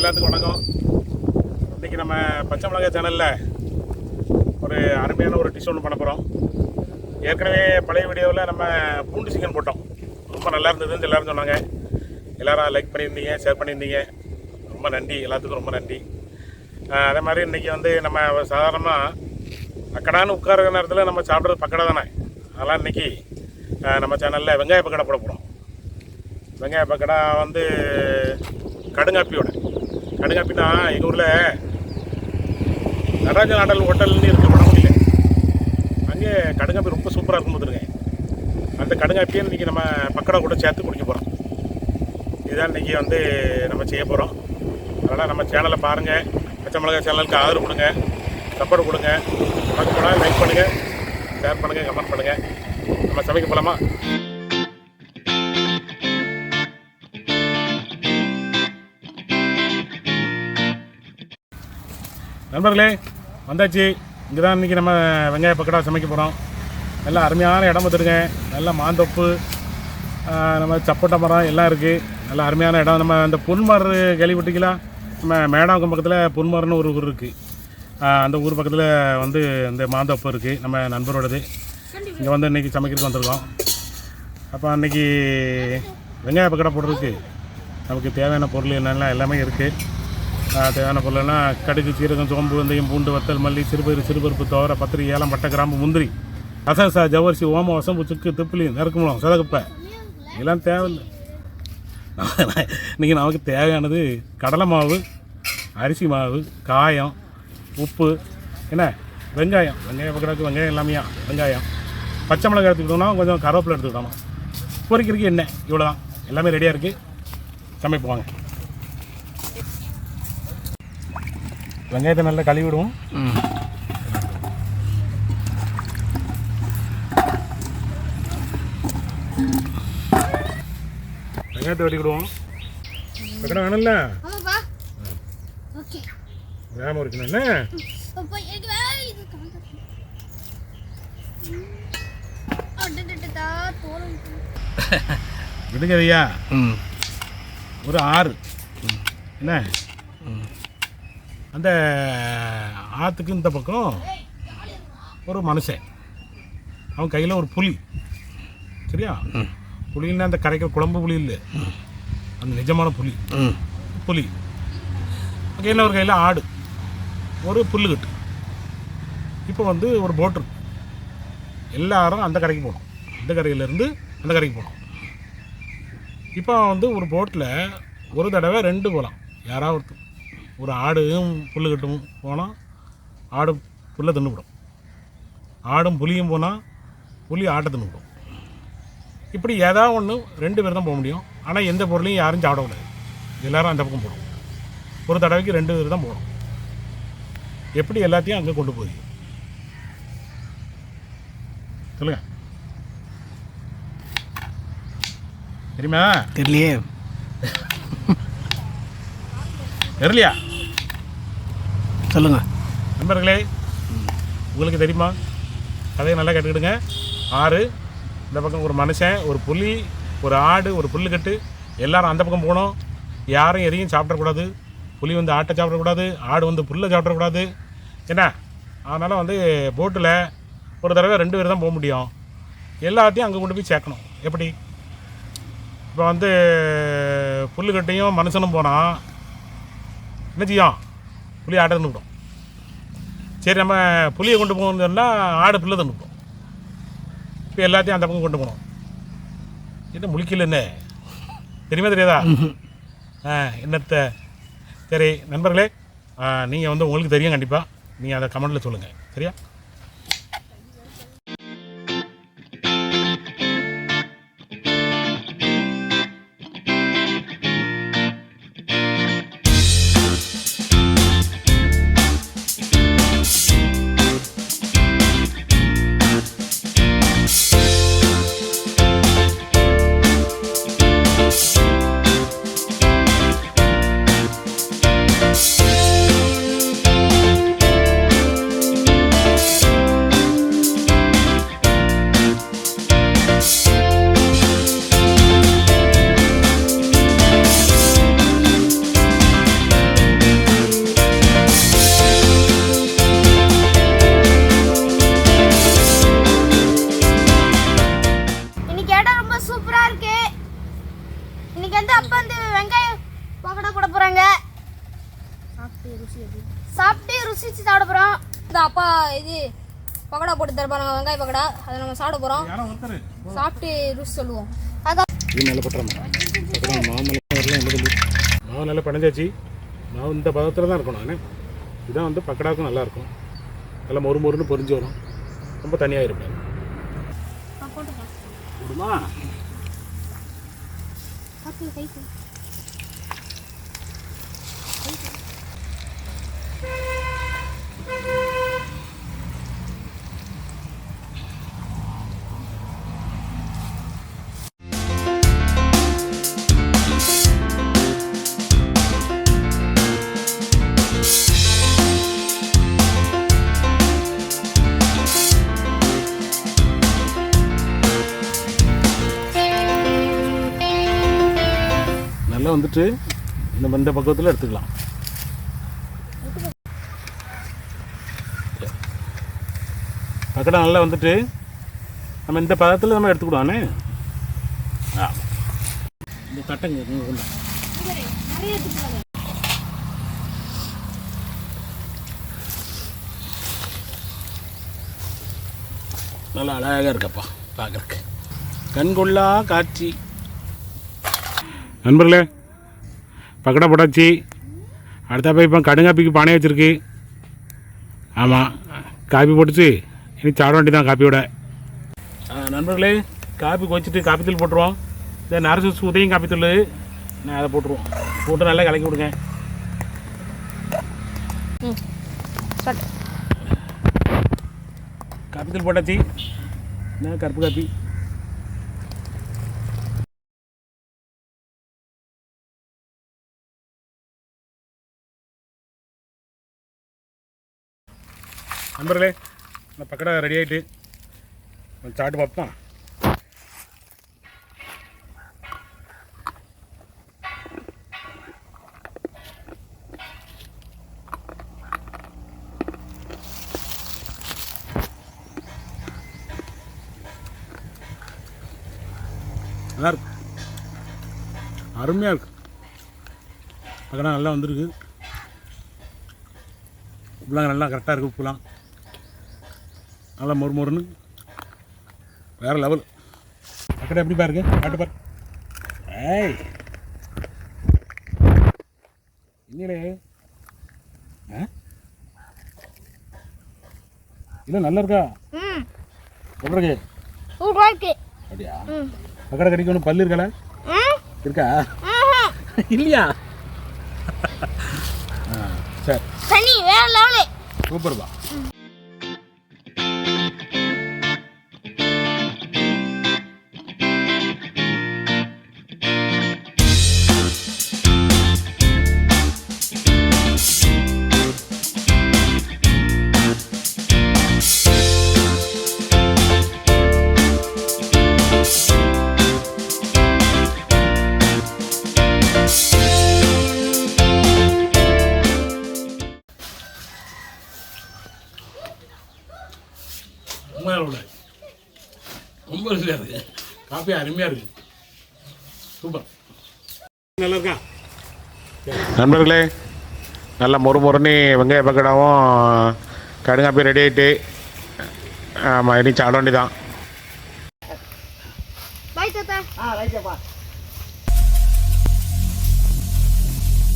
எல்லாத்துக்கும் வணக்கம். இன்றைக்கி நம்ம பச்சை மிளகாய் சேனலில் ஒரு அருமையான ஒரு டிஷ் ஒன்று பண்ண போகிறோம் ஏற்கனவே பழைய வீடியோவில் நம்ம பூண்டு சிக்கன் போட்டோம். ரொம்ப நல்லா இருந்ததுன்னு எல்லாரும் சொன்னாங்க. எல்லோரும் லைக் பண்ணியிருந்தீங்க ஷேர் பண்ணியிருந்தீங்க. ரொம்ப நன்றி. எல்லாத்துக்கும் ரொம்ப நன்றி. அதே மாதிரி இன்றைக்கி வந்து நம்ம சாதாரணமாக அக்கடான்னு உட்கார நேரத்தில் நம்ம சாப்பிட்றது பக்கடை தானே? அதெல்லாம் இன்றைக்கி நம்ம சேனலில் வெங்காய பக்கடை போட போகிறோம் வெங்காய பக்கடா வந்து கடுங்காப்பியோட. கடுங்காப்பினா எங்கள் ஊரில் நடராஜன் ஆடல் ஹோட்டல்னு இருக்குது வடமொழியில் அங்கே கடுங்காப்பி ரொம்ப சூப்பராக இருக்கும் பார்த்துருங்க அந்த கடுங்காப்பியை இன்றைக்கி நம்ம பக்கடா கூட சேர்த்து குடிக்க போகிறோம் இதுதான் இன்றைக்கி வந்து நம்ம செய்ய போகிறோம் அதனால் நம்ம சேனலை பாருங்கள் பச்சை மிளகா சேனலுக்கு ஆதரவு கொடுங்க. சப்போர்ட் கொடுங்க. பார்க்க போனால் லைக் பண்ணுங்கள் ஷேர் பண்ணுங்கள் கமெண்ட் பண்ணுங்கள் நம்ம சமைக்க போகலாமா நண்பர்களே வந்தாச்சு. இங்கே தான் இன்றைக்கி நம்ம வெங்காய பக்கடா சமைக்க போகிறோம் நல்லா அருமையான இடம் பார்த்துருங்க. நல்ல மாந்தொப்பு நம்ம சப்போட்டா மரம் எல்லாம் இருக்குது நல்ல அருமையான இடம். நம்ம அந்த புன்மர் கேள்விப்பட்டீங்களா நம்ம மேடாவுக்கும் பக்கத்தில் புன்மர்னு ஒரு ஊர் இருக்குது அந்த ஊர் பக்கத்தில் வந்து இந்த மாந்தொப்பு இருக்குது நம்ம நண்பரோடது. இங்கே வந்து இன்றைக்கி சமைக்கிறதுக்கு வந்திருக்கோம். அப்போ அன்றைக்கி வெங்காய பக்கடா போடுறதுக்கு நமக்கு தேவையான பொருள் என்னெல்லாம் எல்லாமே இருக்குது தேவையான பொருளெல்லாம் கடுகு சீரகம் சோம்பு வெந்தயம் பூண்டு வத்தல் மல்லி சிறுபயிறு சிறுபருப்பு துவரை பத்திரி ஏலம் பட்டை கிராம்பு முந்திரி அசசா ஜவரிசி ஓமம் வசம்பு சுக்கு திப்பிலி நறுக்குமலம் சதகப்பை இதெல்லாம் தேவையில்லை. இன்றைக்கி நமக்கு தேவையானது கடலை மாவு அரிசி மாவு காயம் உப்பு என்ன? வெங்காயம். வெங்காயம் பக்கத்துக்கு வெங்காயம் எல்லாமே வெங்காயம். பச்சை மிளகாய் எடுத்துக்கிட்டோம்னா கொஞ்சம் கருவேப்பிலை எடுத்துக்கிட்டோம் பொறிக்கிறதுக்கு எண்ணெய் இவ்வளோ தான் எல்லாமே ரெடியாக இருக்குது சமைப்புவாங்க வெங்காயத்தை நல்லா கழுவி விடுவோம் வெங்காயத்தை வெட்டி விடுவோம் வெக்கடை வேணும்ல? வேகமாக இருக்கணும் என்ன? விடுங்க ஐயா. ஒரு ஆறு. என்ன? அந்த ஆற்றுக்கு இந்த பக்கம் ஒரு மனுஷன். அவன் கையில் ஒரு புலி. சரியா? புலின்னா அந்த கரைக்கிற குழம்பு புலி இல்லை. அந்த நிஜமான புலி. புலி. கையில் ஒரு கையில் ஆடு. ஒரு புல்லுக்கட்டு இப்போ வந்து ஒரு போட் இருக்கு. எல்லாரும் அந்த கரைக்கு போகணும் இந்த கரையிலேருந்து அந்த கரைக்கு போகணும் இப்போ வந்து ஒரு போட்டில் ஒரு தடவை ரெண்டு போகலாம் யாராவது ஒருத்தர் ஒரு ஆடும் புல்லுக்கட்டும் போனால் ஆடு புல்லை தின்னுவிடும். ஆடும் புலியும் போனால் புலி ஆட்டை தின்னுவிடும். இப்படி ஏதாவது ஒன்று ரெண்டு பேர் தான் போக முடியும். ஆனால் எந்த பொருளையும் யாரும் சாப்பிடக்கூடாது எல்லாரும் அந்த பக்கம் போகணும். ஒரு தடவைக்கு ரெண்டு பேர் தான் போகணும். எப்படி எல்லாத்தையும் அங்கே கொண்டு போய்? சொல்லுங்க. தெரியுமா? தெரியலையே. தெரியலையா? சொல்லுங்கள் நண்பர்களே உங்களுக்கு தெரியுமா? கதையை நல்லா கேட்டுக்கிடுங்க. ஆறு இந்த பக்கம் ஒரு மனுஷன் ஒரு புலி ஒரு ஆடு ஒரு புல்லுக்கட்டு எல்லாரும் அந்த பக்கம் போகணும். யாரும் எதையும் சாப்பிடக்கூடாது. புலி வந்து ஆட்டை சாப்பிடக்கூடாது ஆடு வந்து புல்லை சாப்பிடக்கூடாது. என்ன? அதனால் வந்து போட்டில் ஒரு தடவை ரெண்டு பேர் தான் போக முடியும். எல்லாத்தையும் அங்கே கொண்டு போய் சேர்க்கணும். எப்படி? இப்போ வந்து புல்லுக்கட்டையும் மனுஷனும் போனால் என்ன செய்யும்? புளி ஆட்டை தின்னுவிடும் சரி நம்ம புளியை கொண்டு போகணும்னு சொன்னால் ஆடு புல்லை தின்னுவிடும் இப்போ எல்லாத்தையும் அந்த பக்கம் கொண்டு போகணும் என்ன முழிக்கல என்ன? தெரியுமா தெரியாதா? ஆ என்னத்த? சரி நண்பர்களே நீங்கள் வந்து உங்களுக்கு தெரியும் கண்டிப்பாக நீங்கள் அதை கமெண்ட்டில் சொல்லுங்கள் சரியா? சூப்பரா இருக்கு. இன்னைக்கு வந்து அப்பா வந்து வெங்காயம் பக்கோடா கூட போறாங்க. சாப்பிட்டு ருசிச்சு சாப்பிட போறோம். இந்த அப்பா இது பக்கடா போட்டு தரப்பாங்க வெங்காய பக்கடா. அதை நம்ம சாப்பிட போறோம். சாப்பிட்டு ருசி சொல்லுவோம். அதான். இது மேலே போட்டுறோம். மாவு நல்லா பணிஞ்சாச்சு மாவு இந்த பதத்தில் தான் இருக்கணும் நான் இதுதான் வந்து பக்கடாவுக்கும் நல்லாயிருக்கும் நல்லா மொறு மொறுன்னு பொறிஞ்சு வரும். ரொம்ப தனியாக இருப்பேன் Thank you. கை வந்துட்டு இந்த இந்த பக்கத்தில் எடுத்துக்கலாம். பக்கடா நல்லா வந்துட்டு நம்ம இந்த பதத்தில் நம்ம எடுத்துக்கிடுவானே ஆ. இந்த கட்டங்க நல்லா அழகாக இருக்கப்பா பார்க்குறக்கு கண்கொள்ளா காட்சி. நண்பர்களே பக்கடா போட்டாச்சு. அடுத்த போய் இப்போ கடுங்காப்பிக்கு பானை வச்சுருக்கு. ஆமாம் காப்பி போட்டுச்சு. இனி சாட வேண்டி தான் காப்பியோட நண்பர்களே காப்பி கொச்சிட்டு காப்பி தூள் போட்டுருவோம். இந்த நரசு உதயம் காப்பி தூள். நான் அதை போட்டுருவோம். போட்டு நல்லா கலக்கி விடுங்க. காப்பி தூள் போட்டாச்சு. என்ன கருப்பு காப்பி. நம்பர்களே இந்த பக்கடா ரெடி ஆகிட்டு சாப்பிட்டு பார்ப்போம். நல்லா இருக்கு. அருமையாக இருக்கு. பக்கடா நல்லா வந்திருக்கு. உப்புலாம் நல்லா கரெக்டாக இருக்குது உப்புலாம். நல்லா மொறு மொறுன்னு. வேறு லெவல் பக்கடா எப்படி பாருங்க? காட்டு பாரு. ஏய். இல்லையே ஆ? இல்லை நல்லா இருக்கா? ம். எப்படி இருக்கு? அப்படியா? ம். பக்கடா கடிக்கணும் பல்லு இருக்கல? இருக்கா. இல்லையா? சரி. தண்ணி காப்பி அருமையாக இருக்கு. சூப்பர். நல்லா இருக்கா நண்பர்களே நல்லா மொறு மொறுன்னு வெங்காய பக்கடாவும் கடுங்காப்பி ரெடி ஆகிட்டு ஆமாம் இனி சாட வேண்டி